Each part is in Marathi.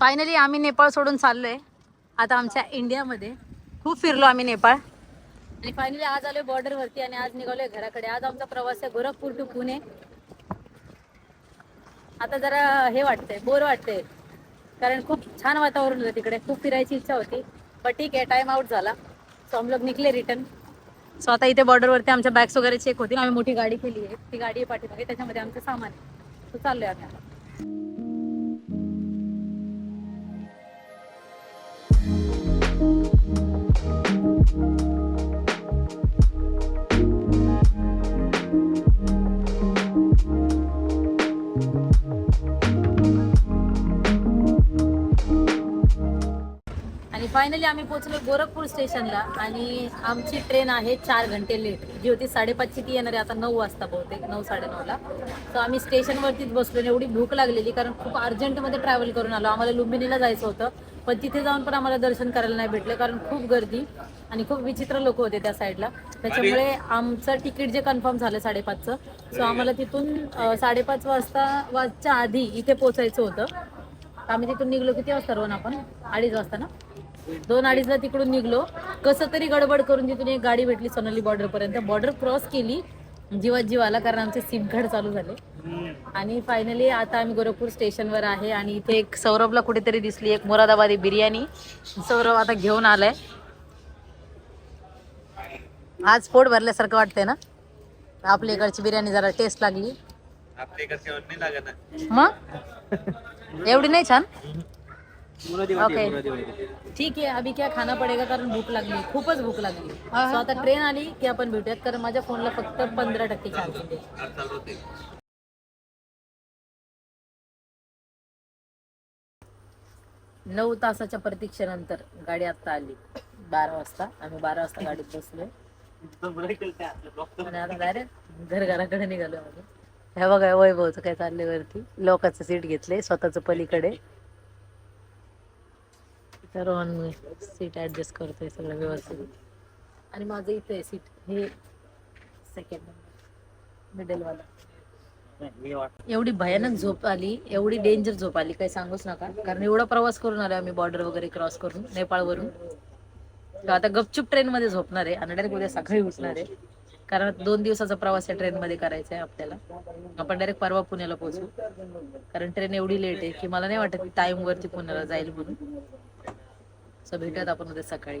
फायनली आम्ही नेपाळ सोडून चाललोय. आता आमच्या इंडियामध्ये खूप फिरलो आम्ही नेपाळ. आणि फायनली आज आलोय बॉर्डर वरती आणि आज निघालोय घराकडे. आज आमचा प्रवास आहे गोरखपूर टू पुणे. आता जरा हे वाटतंय बोर वाटतंय. कारण खूप छान वातावरण होतं तिकडे. खूप फिरायची इच्छा होती. पण ठीक आहे टाइम आउट झाला. सो आम लोग निघले रिटर्न सो आता इथे बॉर्डरवरती वरती आमच्या बॅग्स वगैरे चेक होतील. आम्ही मोठी गाडी केली आहे. ती गाडी आहे पाठीमागे. त्याच्यामध्ये आमचं सामान आहे. सो चाललोय आम्ही आता. फायनली आम्ही पोहोचलो गोरखपूर स्टेशनला आणि आमची ट्रेन आहे चार घंटे लेट जी होती साडेपाचची ती येणार आहे आता नऊ वाजता बहुतेक नऊ साडेनऊला. तर आम्ही स्टेशनवरतीच बसलो एवढी भूक लागलेली कारण खूप अर्जंटमध्ये ट्रॅव्हल करून आलो. आम्हाला लुंबिनीला जायचं होतं पण तिथे जाऊन पण आम्हाला दर्शन करायला नाही भेटलं कारण खूप गर्दी आणि खूप विचित्र लोक होते त्या साईडला त्याच्यामुळे आमचं तिकीट जे कन्फर्म झालं साडेपाचचं सो आम्हाला तिथून साडेपाच वाजता वाजच्या आधी इथे पोचायचं होतं. आम्ही तिथून निघलो किती वाजता रोहन आपण? अडीच वाजता ना? दोन अडीचला तिकडून निघलो. कसं तरी गडबड करून तिथून एक गाडी भेटली सोनाली बॉर्डर पर्यंत. बॉर्डर क्रॉस केली. जीवात जीव आला कारण आमचे सीपघाट चालू झाले. आणि फायनली आता आम्ही गोरखपूर स्टेशनवर आहे आणि इथे एक सौरभला कुठेतरी दिसली एक मुरादाबादी बिर्याणी. सौरभ आता घेऊन आलाय. आज पोट भरल्यासारखं वाटतंय ना? आपल्या इकडची बिर्याणी जरा टेस्ट लागली. मग? एवढी नाही छान? मुरादी ठीक आहे अभी क्या खाना पडेगा? कारण भूक लागली खूपच भूक लागली सो आता ट्रेन आली की आपण भेटूयात कारण माझ्या फोनला फक्त पंधरा टक्के चार्जिंग आहे चालू होते. नऊ तासाच्या प्रतीक्षेनंतर गाडी आता आली. बारा वाजता. आम्ही बारा वाजता गाडीत बसलोय. आणि आता डायरेक्ट घर घराकडे निघालो आम्ही. हे बघा वैभवचं काय चाललंय वरती. लोकांचं सीट घेतलंय स्वतःच पलीकडे. तर रोहन सीट ऍडजस्ट करतोय सगळं व्यवस्थित. आणि माझं इथे आहे सीट हे सेकंड मिडलवाला एवढी भयानक झोप आली एवढी डेंजर झोप आली काही सांगूच नका. कारण एवढा प्रवास करून आलो आम्ही बॉर्डर वगैरे क्रॉस करून नेपाळवरून. तर आता गपचूप ट्रेन मध्ये झोपणार आहे आणि डायरेक्ट उद्या सकाळी उठणार आहे. कारण दोन दिवसाचा प्रवास या ट्रेन मध्ये करायचा आहे आपल्याला. आपण डायरेक्ट परवा पुण्याला पोहोचू. कारण ट्रेन एवढी लेट आहे की मला नाही वाटत टाइम वरती पुण्याला जाईल म्हणून. सो भेटूयात आपण उद्या सकाळी.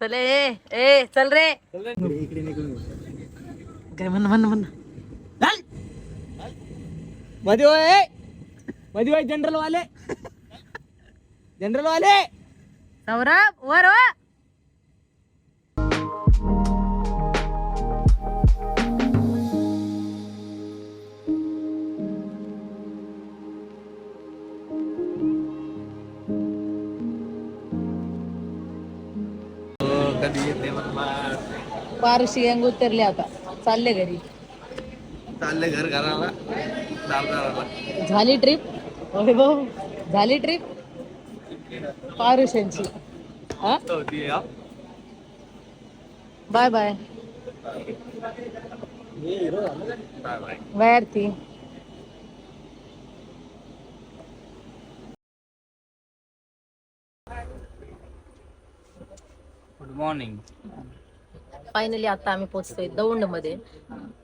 चल ए ए चल रे. काय म्हण म्हण म्हण. मध्ये होयमध्ये होय जनरल वाले जनरल वाले सौरभ वर वा कधी येते मला पारशी अंग उतरले आता. चालले घरी. चालले घर घराला दारदाराला. झाली ट्रिप वैभव झाली ट्रिप पारुशांची हा? होती हा. Bye bye bye bye bye Aarti. Morning finally आता आम्ही पोहोचतोय दौंडमध्ये.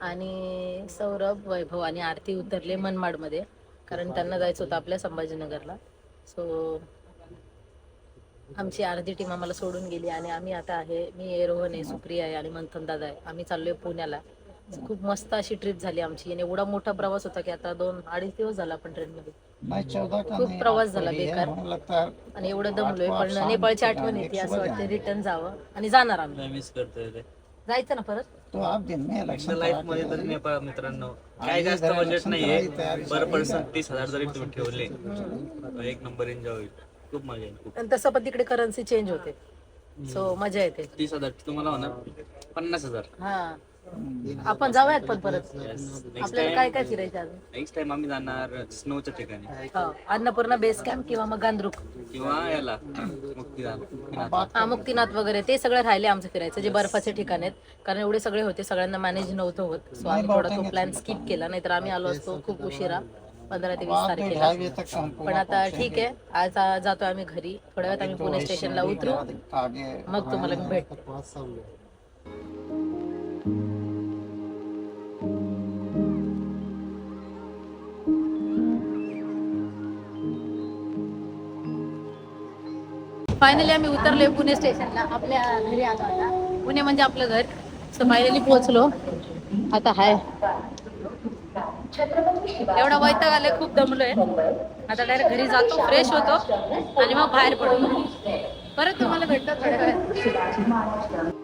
आणि सौरभ वैभव आणि आरती उतरले मनमाडमध्ये कारण त्यांना जायचं होतं आपल्या संभाजीनगरला. सो आमची अर्धी टीम आम्हाला सोडून गेली आणि आम्ही आता आहे मी रोहन आहे सुप्रिया आहे आणि मंथन दादा आहे. आम्ही चाललोय पुण्याला. खूप मस्त अशी ट्रिप झाली आमची. आणि एवढा मोठा प्रवास होता की आता दोन अडीच दिवस झाला आपण चौदा का खूप प्रवास झाला बेकार. आणि एवढं दमलोय पण नेपाळची आठवण येते असं वाटतं रिटर्न जावं. आणि जाणार आम्ही. मिस करतोय ते. जायचं ना परत? तो आप दिन में एकदा इलेक्शन लाईफमध्ये तरी नेपाळ मित्रांनो काय जास्त बजेट नाहीये. पर पर्सन तीस हजार जरी तुम्ही ठेवले एक नंबर एन्जॉय होईल. खूप मजा येईल आणि तसं पण तिकडे करन्सी चेंज होते. सो मजा येते. तीस हजार तुम्हाला होणार? पन्नास हजार. हा. आपण जाऊयात पण परत. आपल्याला काय काय फिरायचं अजून? नेक्स्ट टाइम आम्ही जाणार स्नोच्या ठिकाणी. हो, अन्नपूर्णा बेस कॅम्प किंवा मग गांधरुक किंवा याला हा मुक्तीनाथ वगैरे ते सगळं राहिले आमचं फिरायचं जे बर्फाचे ठिकाण आहेत. कारण एवढे सगळे होते सगळ्यांना मॅनेज नव्हतं होत. सो आम्ही थोडा तो प्लॅन स्किप केला नाहीतर आम्ही आलो असतो खूप उशिरा. पंधरा ते वीस तारखेला. पण आता ठीक आहे. आज आ- जातोय आम्ही घरी. थोड्या वेळात आम्ही पुणे स्टेशनला उतरू. मग तुम्हाला मी भेटते फायनली आम्ही उतरलोय पुणे स्टेशनला. आपल्या घरी आलो आता. पुणे म्हणजे आपलं घर. सो फायनली पोहोचलो. आता हाय. एवढा वैताग आलाय खूप दमलोय. आता डायरेक्ट घरी जातो फ्रेश होतो आणि मग बाहेर पडतो. परत तुम्हाला भेटतो थोड्या वेळात.